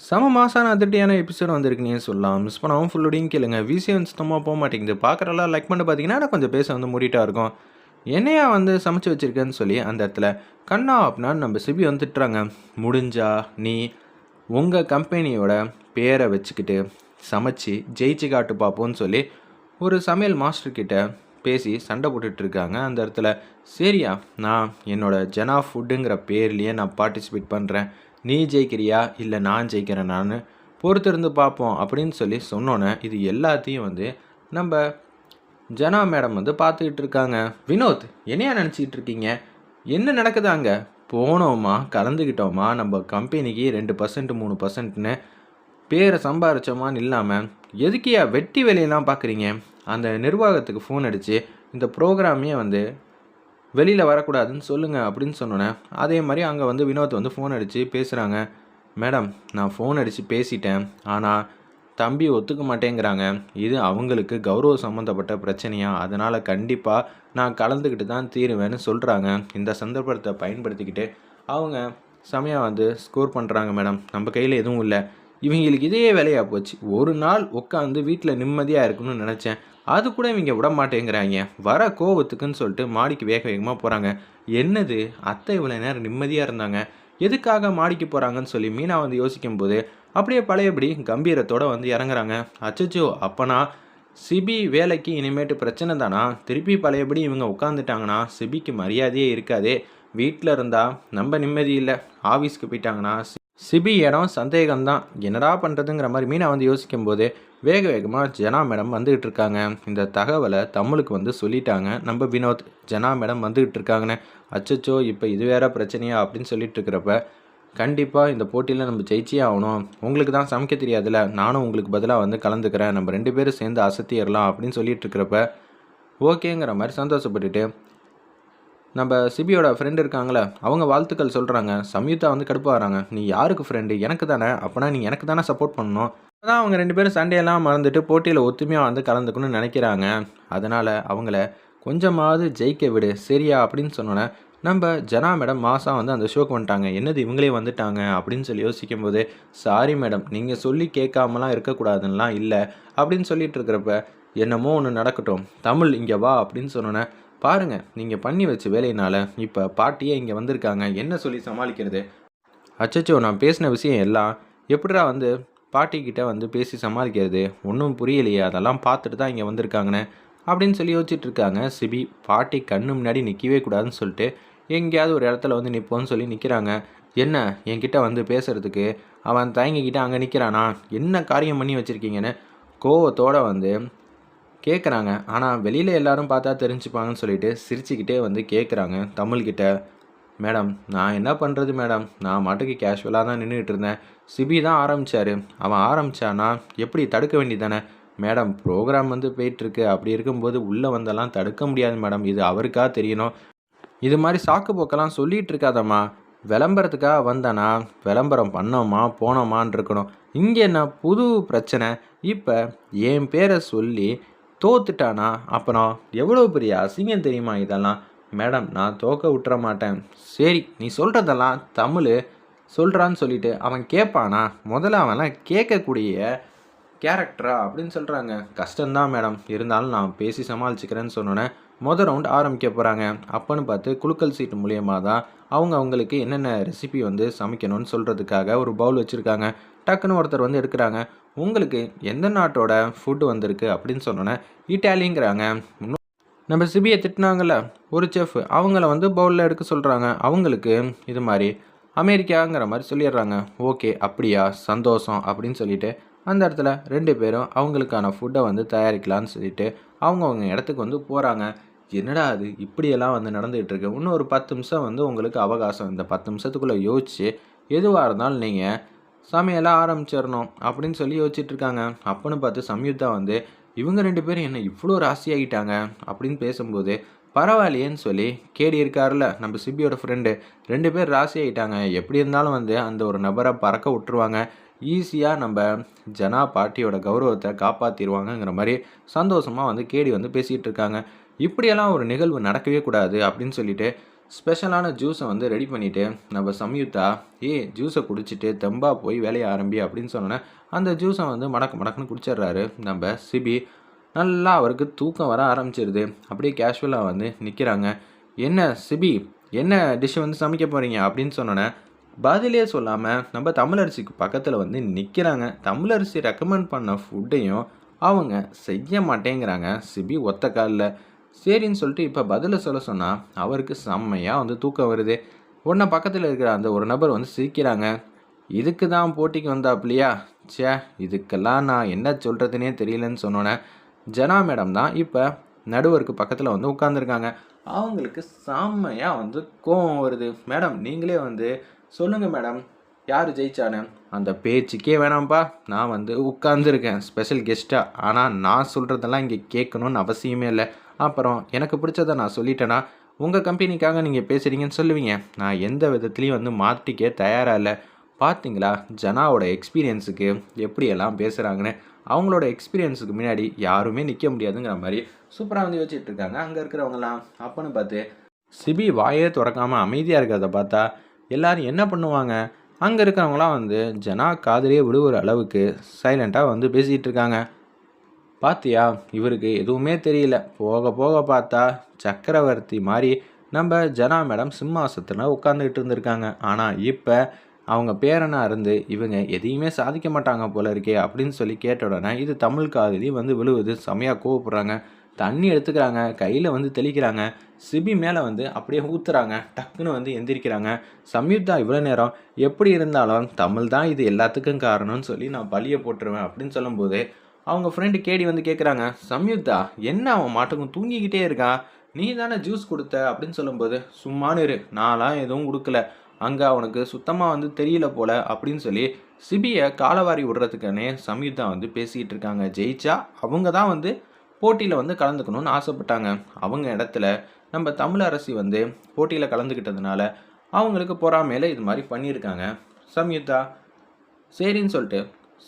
செம மாசான அதிரடியான எபிசோட் வந்திருக்குன்னே சொல்லலாம்? மிஸ் பண்ணாமல் ஃபுல்லோடையும் கேளுங்க. விசிஎம் சுத்தமாக போக மாட்டேங்குது. பார்க்குறலாம் லைக் பண்ணி பார்த்தீங்கன்னா நான் கொஞ்சம் பேச வந்து மூடிட்டா இருக்கும். என்னையா வந்து சமைச்சு வச்சிருக்கேன்னு சொல்லி அந்த இடத்துல கண்ணா அப்படின்னா நம்ம சிபி வந்து திட்டுறாங்க. முடிஞ்சா நீ உங்கள் கம்பெனியோட பேரை வச்சுக்கிட்டு சமைச்சு ஜெயிச்சு காட்டு பார்ப்போன்னு சொல்லி ஒரு சமையல் மாஸ்டர்கிட்ட பேசி சண்டை போட்டுட்ருக்காங்க அந்த இடத்துல சரியா நான் என்னோடய ஜனா ஃபுட்டுங்கிற பேர்லேயே நான் பார்ட்டிசிபேட் பண்ணுறேன் நீ ஜெயிக்கிறியா? இல்லை நான் ஜெயிக்கிறேன் நான் பொறுத்திருந்து பார்ப்போம் அப்படின்னு சொல்லி சொன்னோன்னே இது எல்லாத்தையும் வந்து நம்ம ஜனா மேடம் வந்து பார்த்துக்கிட்டு இருக்காங்க. வினோத் என்னையா நினச்சிக்கிட்டு இருக்கீங்க? என்ன நடக்குது அங்கே? போனோமா? கலந்துக்கிட்டோமா? நம்ம கம்பெனிக்கு ரெண்டு பர்சன்ட் மூணு பர்சன்ட்னு பேரை சம்பாரிச்சோமான்னு இல்லாமல் எதுக்கியா வெட்டி வேலையெல்லாம் பார்க்குறீங்க? அந்த நிர்வாகத்துக்கு ஃபோன் அடித்து இந்த ப்ரோக்ராமே வந்து வெளியில் வரக்கூடாதுன்னு சொல்லுங்கள் அப்படின்னு சொன்னோன்னே அதே மாதிரி அங்கே வந்து வினோத் வந்து ஃபோன் அடித்து பேசுகிறாங்க மேடம் நான் ஃபோன் அடித்து பேசிட்டேன். ஆனால் தம்பி ஒத்துக்க மாட்டேங்கிறாங்க. இது அவங்களுக்கு கௌரவ சம்மந்தப்பட்ட பிரச்சனையா? அதனால் கண்டிப்பாக நான் கலந்துக்கிட்டு தான் தீருவேன்னு சொல்கிறாங்க இந்த சந்தர்ப்பத்தை பயன்படுத்திக்கிட்டு அவங்க செமையாக வந்து ஸ்கோர் பண்ணுறாங்க மேடம். நம்ம கையில் எதுவும் இல்லை. இவங்களுக்கு இதே வேலையாக போச்சு. ஒரு நாள் உட்காந்து வீட்டில் நிம்மதியாக இருக்கணும்னு நினச்சேன். அது கூட இவங்க விட மாட்டேங்கிறாங்க. வர கோவத்துக்குன்னு சொல்லிட்டு மாடிக்கு வேக வேகமாக போகிறாங்க என்னது? அத்தை இவ்வளோ நேரம் நிம்மதியாக இருந்தாங்க. எதுக்காக மாடிக்கு போகிறாங்கன்னு சொல்லி மீனா வந்து யோசிக்கும் போது அப்படியே பழையபடி கம்பீரத்தோடு வந்து இறங்குறாங்க. அச்சச்சோ அப்பனா சிபி வேலைக்கு இனிமேட்டு பிரச்சனை தானா? திருப்பி பழையபடி இவங்க உட்காந்துட்டாங்கன்னா சிபிக்கு மரியாதையே இருக்காதே. வீட்டில் இருந்தால் நம்ம நிம்மதி இல்லை. ஆஃபீஸ்க்கு போயிட்டாங்கன்னா சிபி இடம் சந்தேகம்தான். என்னடா பண்ணுறதுங்கிற மாதிரி மீனா வந்து யோசிக்கும் போதே வேக வேகமாக ஜனா மேடம் வந்துகிட்டு இருக்காங்க. இந்த தகவலை தமிழுக்கு வந்து சொல்லிட்டாங்க. நம்ம வினோத் ஜனா மேடம் வந்துகிட்டு இருக்காங்கன்னு. அச்சச்சோ இப்போ இது வேற பிரச்சனையா அப்படின்னு சொல்லிட்டு இருக்கிறப்ப கண்டிப்பாக இந்த போட்டியில் நம்ம ஜெயிச்சே ஆகணும். உங்களுக்கு தான் சமைக்க தெரியாதுல்ல. நானும் உங்களுக்கு பதிலாக வந்து கலந்துக்கிறேன். நம்ம ரெண்டு பேரும் சேர்ந்து அசத்திடலாம் அப்படின்னு சொல்லிட்டு இருக்கிறப்ப ஓகேங்கிற மாதிரி சந்தோஷப்பட்டுட்டு நம்ம சிபியோட ஃப்ரெண்டு இருக்காங்களே அவங்க வாழ்த்துக்கள் சொல்கிறாங்க சம்யுக்தா வந்து கடுப்பு வராங்க. நீ யாருக்கு ஃப்ரெண்டு எனக்கு தானே. அப்போனா நீ எனக்கு தானே சப்போர்ட் பண்ணணும். அதான் அவங்க ரெண்டு பேரும் சண்டையெல்லாம் மறந்துட்டு போட்டியில் ஒத்துமையாக வந்து கலந்துக்கணும்னு நினைக்கிறாங்க. அதனால் அவங்கள கொஞ்சமாவது ஜெயிக்க விடு. சரியா? அப்படின்னு சொன்னோன்னே நம்ம ஜனா மேடம் மாதம் வந்து அந்த ஷோக்கு வந்துட்டாங்க. என்னது இவங்களே வந்துட்டாங்க? அப்படின்னு சொல்லி யோசிக்கும் போது சாரி மேடம் நீங்கள் சொல்லி கேட்காமலாம் இருக்கக்கூடாதுன்னெலாம் இல்லை. அப்படின்னு சொல்லிட்டு இருக்கிறப்ப என்னமோ ஒன்று நடக்கட்டும். தமிழ் இங்கே வா. அப்படின்னு சொன்னோன்னே பாருங்கள் நீங்கள் பண்ணி வச்ச வேலையினால் இப்போ பாட்டியே இங்கே வந்திருக்காங்க. என்ன சொல்லி சமாளிக்கிறது? அச்சச்சோ நான் பேசின விஷயம் எல்லாம் எப்படிடா வந்து பாட்டிக்கிட்ட வந்து பேசி சமாளிக்கிறது? ஒன்றும் புரியலையே அதெல்லாம் பார்த்துட்டு தான் இங்கே வந்திருக்காங்கன்னு அப்படின்னு சொல்லி யோசிச்சுட்டு இருக்காங்க. சிபி பாட்டி கண்ணு முன்னாடி நிற்கவே கூடாதுன்னு சொல்லிட்டு எங்கேயாவது ஒரு இடத்துல வந்து நிற்போன்னு சொல்லி நிற்கிறாங்க என்ன என்கிட்ட வந்து பேசுகிறதுக்கு அவன் தயங்கிக்கிட்ட அங்கே நிற்கிறானா என்ன காரியம் பண்ணி வச்சுருக்கீங்கன்னு கோவத்தோட வந்து கேட்குறாங்க ஆனால் வெளியில் எல்லாரும் பார்த்தா தெரிஞ்சுப்பாங்கன்னு சொல்லிட்டு சிரிச்சுக்கிட்டே வந்து கேட்குறாங்க தமிழ்கிட்ட. மேடம் நான் என்ன பண்ணுறது மேடம்? நான் மாட்டுக்கு கேஷுவலாக தான் நின்றுக்கிட்டு இருந்தேன். சிபி தான் ஆரம்பித்தார் அவன் ஆரம்பித்தானா எப்படி தடுக்க வேண்டியதானே மேடம் ப்ரோக்ராம் வந்து போயிட்டுருக்கு. அப்படி இருக்கும்போது உள்ளே வந்தெல்லாம் தடுக்க முடியாது மேடம். இது அவருக்காக தெரியணும். இது மாதிரி சாக்கு போக்கெல்லாம் சொல்லிகிட்டு இருக்காதம்மா. விளம்பரத்துக்காக வந்தானா? விளம்பரம் பண்ணோமா? போனோமான்னு இருக்கணும். இங்கே என்ன புது பிரச்சனை? இப்போ என் பேரை சொல்லி தோத்துட்டானா? அப்புறம் எவ்வளோ பெரிய அசிங்கம் தெரியுமா இதெல்லாம்? மேடம் நான் தோக்க விட்டுற மாட்டேன். சரி நீ சொல்கிறதெல்லாம் தமிழ். சொல்கிறான்னு சொல்லிட்டு அவன் கேட்பானா முதல்ல அவன்லாம் கேட்கக்கூடிய கேரக்டரா அப்படின்னு சொல்கிறாங்க கஷ்டம்தான் மேடம். இருந்தாலும் நான் பேசி சமாளிச்சுக்கிறேன்னு சொன்னோன்னே மொதல் ரவுண்ட் ஆரம்பிக்க போகிறாங்க அப்போன்னு பார்த்து குலுக்கல் சீட்டு மூலியமாக தான் அவங்க அவங்களுக்கு என்னென்ன ரெசிபி வந்து சமைக்கணும்னு சொல்கிறதுக்காக ஒரு பவுல் வச்சுருக்காங்க. டக்குன்னு ஒருத்தர் வந்து எடுக்கிறாங்க. உங்களுக்கு எந்த நாட்டோட ஃபுட்டு வந்திருக்கு அப்படின்னு சொன்னோன்னே இட்டாலிங்கிறாங்க நம்ம சிபியை திட்டினாங்கள ஒரு செஃப் அவங்கள வந்து பவுலில் எடுக்க சொல்கிறாங்க அவங்களுக்கு இது மாதிரி அமெரிக்காங்கிற மாதிரி சொல்லிடுறாங்க. ஓகே அப்படியா? சந்தோஷம் அப்படின்னு சொல்லிட்டு அந்த இடத்துல ரெண்டு பேரும் அவங்களுக்கான ஃபுட்டை வந்து தயாரிக்கலாம்னு சொல்லிட்டு அவங்கவுங்க இடத்துக்கு வந்து போகிறாங்க என்னடா அது? இப்படியெல்லாம் வந்து நடந்துகிட்டு இருக்கு. இன்னும் ஒரு பத்து நிமிஷம் வந்து உங்களுக்கு அவகாசம். இந்த பத்து நிமிஷத்துக்குள்ளே யோசிச்சு எதுவாக இருந்தாலும் நீங்கள் சமையலாக ஆரம்பிச்சிடணும் அப்படின்னு சொல்லி யோசிச்சுட்டு இருக்காங்க. அப்போன்னு பார்த்து சம்யுக்தா வந்து இவங்க ரெண்டு பேரும் என்ன இவ்வளோ ராசியாகிட்டாங்க? அப்படின்னு பேசும்போது பரவாயில்லையேன்னு சொல்லி கேடி இருக்கார்ல நம்ம சிபியோட ஃப்ரெண்டு ரெண்டு பேர் ராசி ஆகிட்டாங்க எப்படி இருந்தாலும் வந்து அந்த ஒரு நபரை பறக்க விட்டுருவாங்க. ஈஸியாக நம்ம ஜனா பாட்டியோட கௌரவத்தை காப்பாற்றிடுவாங்கங்கிற மாதிரி சந்தோஷமாக வந்து கேடி வந்து பேசிகிட்டு இருக்காங்க. இப்படியெல்லாம் ஒரு நிகழ்வு நடக்கவே கூடாது அப்படின்னு சொல்லிட்டு ஸ்பெஷலான ஜூஸை வந்து ரெடி பண்ணிவிட்டு நம்ம சம்யுக்தா ஏ ஜூஸை குடிச்சிட்டு தெம்பாக போய் வேலையை ஆரம்பி அப்படின்னு சொன்னோன்னே அந்த ஜூஸை வந்து மடக்கு மடக்குன்னு குடிச்சிடுறாரு. நம்ம சிபி நல்லா அவருக்கு தூக்கம் வர ஆரம்பிச்சிருது. அப்படியே கேஷுவலாக வந்து நிற்கிறாங்க என்ன சிபி என்ன டிஷ்ஷை வந்து சமைக்க போகிறீங்க அப்படின்னு சொன்னோன்னே பதிலே சொல்லாமல் நம்ம தமிழரசிக்கு பக்கத்தில் வந்து நிற்கிறாங்க தமிழரசி ரெக்கமெண்ட் பண்ண ஃபுட்டையும் அவங்க செய்ய மாட்டேங்கிறாங்க. சிபி ஒத்த காலில். சரின்னு சொல்லிட்டு இப்போ பதிலை சொல்ல சொன்னால் அவருக்கு செம்மையாக வந்து தூக்கம் வருது. உடனே பக்கத்தில் இருக்கிற அந்த ஒரு நபர் வந்து சிரிக்கிறாங்க. இதுக்கு தான் போட்டிக்கு வந்தாப்லையா? ச்சே இதுக்கெல்லாம் நான் என்ன சொல்கிறதுனே தெரியலன்னு சொன்னோன்னே ஜனா மேடம் தான் இப்போ நடுவருக்கு பக்கத்தில் வந்து உட்காந்துருக்காங்க அவங்களுக்கு செம்மையாக வந்து கோவம் வருது. மேடம் நீங்களே வந்து சொல்லுங்கள் மேடம். யார் ஜெயிச்சானு? அந்த பேச்சுக்கே வேணாம்ப்பா. நான் வந்து உட்காந்துருக்கேன் ஸ்பெஷல் கெஸ்ட்டாக ஆனால் நான் சொல்கிறதெல்லாம் இங்கே கேட்கணும்னு அவசியமே இல்லை. அப்புறம் எனக்கு பிடிச்சதை நான் சொல்லிட்டேன்னா உங்கள் கம்பெனிக்காக நீங்கள் பேசுகிறீங்கன்னு சொல்லுவீங்க. நான் எந்த விதத்துலேயும் வந்து மாற்றிக்க தயாராக இல்லை. பார்த்தீங்களா ஜனாவோட எக்ஸ்பீரியன்ஸுக்கு எப்படியெல்லாம் பேசுகிறாங்கன்னு அவங்களோட எக்ஸ்பீரியன்ஸுக்கு முன்னாடி யாருமே நிற்க முடியாதுங்கிற மாதிரி சூப்பராக வந்து யோசிச்சுட்டு இருக்காங்க. அங்கே இருக்கிறவங்களாம் அப்போன்னு பார்த்து சிபி வாயே திறக்காமல் அமைதியாக இருக்கிறத பார்த்தா எல்லாரும் என்ன பண்ணுவாங்க? அங்கே இருக்கிறவங்களாம் வந்து ஜனா காதலியே விழுவுற அளவுக்கு சைலண்ட்டாக வந்து பேசிகிட்டு இருக்காங்க. பாத்தியா? இவருக்கு எதுவுமே தெரியல. போக போக பார்த்தா சக்கரவர்த்தி மாதிரி நம்ம ஜனா மேடம் சிம்மாசத்தில் உட்காந்துக்கிட்டு இருந்திருக்காங்க. ஆனால் இப்போ அவங்க பேரனாக இருந்து இவங்க எதையுமே சாதிக்க மாட்டாங்க போல இருக்கே அப்படின்னு சொல்லி கேட்ட உடனே இது தமிழ் காதலி வந்து விழுவுது. செமையாக கோவப்படுறாங்க. தண்ணி எடுத்துக்கிறாங்க கையில் வந்து தெளிக்கிறாங்க சிபி மேலே வந்து அப்படியே ஊற்றுறாங்க டக்குன்னு வந்து எந்திரிக்கிறாங்க. சம்யுக்தா இவ்வளோ நேரம் எப்படி இருந்தாலும் தமிழ் தான் இது எல்லாத்துக்கும் காரணம்னு சொல்லி நான் பலியை போட்டுருவேன் அப்படின்னு சொல்லும்போது அவங்க ஃப்ரெண்டு கேடி வந்து கேட்குறாங்க சம்யுக்தா என்ன அவன் மாட்டுக்கும் தூங்கிக்கிட்டே இருக்கான் நீ தானே ஜூஸ் கொடுத்த? அப்படின்னு சொல்லும்போது சும்மானு இரு நான்லாம் எதுவும் கொடுக்கல. அங்கே அவனுக்கு சுத்தமாக வந்து தெரியல போல அப்படின்னு சொல்லி சிபியை காலவாரி விடுறதுக்கானே சம்யுக்தா வந்து பேசிக்கிட்டு இருக்காங்க. ஜெயிச்சா அவங்க தான் வந்து போட்டியில் வந்து கலந்துக்கணும்னு ஆசைப்பட்டாங்க. அவங்க இடத்துல நம்ம தமிழ் அரசி வந்து போட்டியில் கலந்துக்கிட்டதுனால அவங்களுக்கு பொறாமையில் இது மாதிரி பண்ணியிருக்காங்க. சம்யுக்தா சரின்னு சொல்லிட்டு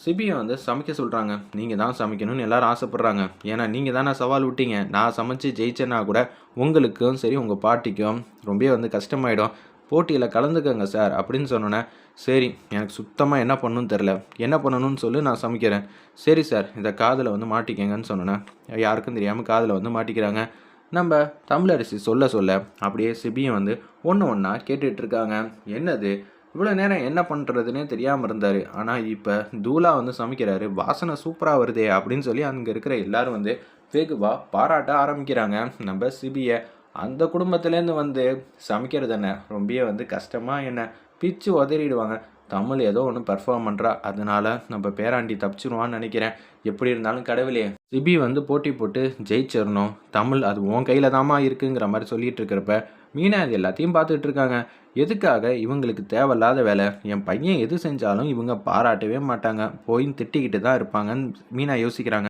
சிபியை வந்து சமைக்க சொல்கிறாங்க நீங்கள் தான் சமைக்கணும்னு எல்லாரும் ஆசைப்பட்றாங்க. ஏன்னா நீங்கள் தானே சவால் விட்டீங்க. நான் சமைச்சு ஜெயிச்சேன்னா கூட உங்களுக்கும் சரி உங்கள் பாட்டிக்கும் ரொம்ப வந்து கஷ்டமாயிடும். போட்டியில் கலந்துக்கங்க சார் அப்படின்னு சொன்னோன்னே சரி எனக்கு சுத்தமாக என்ன பண்ணணும்னு தெரில என்ன பண்ணணும்னு சொல்லி நான் சமைக்கிறேன். சரி சார் இந்த காதில் வந்து மாட்டிக்கங்கன்னு சொன்னேன். யாருக்கும் தெரியாமல் காதில் வந்து மாட்டிக்கிறாங்க. நம்ம தமிழரசி சொல்ல சொல்ல அப்படியே சிபியும் வந்து ஒன்று ஒன்றா கேட்டுட்ருக்காங்க என்னது? இவ்வளோ நேரம் என்ன பண்ணுறதுனே தெரியாமல் இருந்தார். ஆனால் இப்போ தூலா வந்து சமைக்கிறாரு. வாசனை சூப்பராக வருதே அப்படின்னு சொல்லி அங்கே இருக்கிற எல்லாரும் வந்து வெகுவாக பாராட்ட ஆரம்பிக்கிறாங்க. நம்ம சிபியை அந்த குடும்பத்துலேருந்து வந்து சமைக்கிறது என்ன? ரொம்பவே வந்து கஷ்டமாக என்ன? பிச்சு உதறிடுவாங்க. தமிழ் ஏதோ ஒன்று பெர்ஃபார்ம் பண்ணுறா அதனால நம்ம பேராண்டி தப்பிச்சிருவான்னு நினைக்கிறேன். எப்படி இருந்தாலும் கடவுளே சிபி வந்து போட்டி போட்டு ஜெயிச்சிடணும் தமிழ் அது உன் கையில் தாமா இருக்குங்கிற மாதிரி சொல்லிட்டு இருக்கிறப்ப மீனா அது எல்லாத்தையும் பார்த்துட்டு இருக்காங்க. எதுக்காக இவங்களுக்கு தேவையில்லாத வேலை? என் பையன் எது செஞ்சாலும் இவங்க பாராட்டவே மாட்டாங்க. போய் திட்டிக்கிட்டு தான் இருப்பாங்கன்னு மீனா யோசிக்கிறாங்க.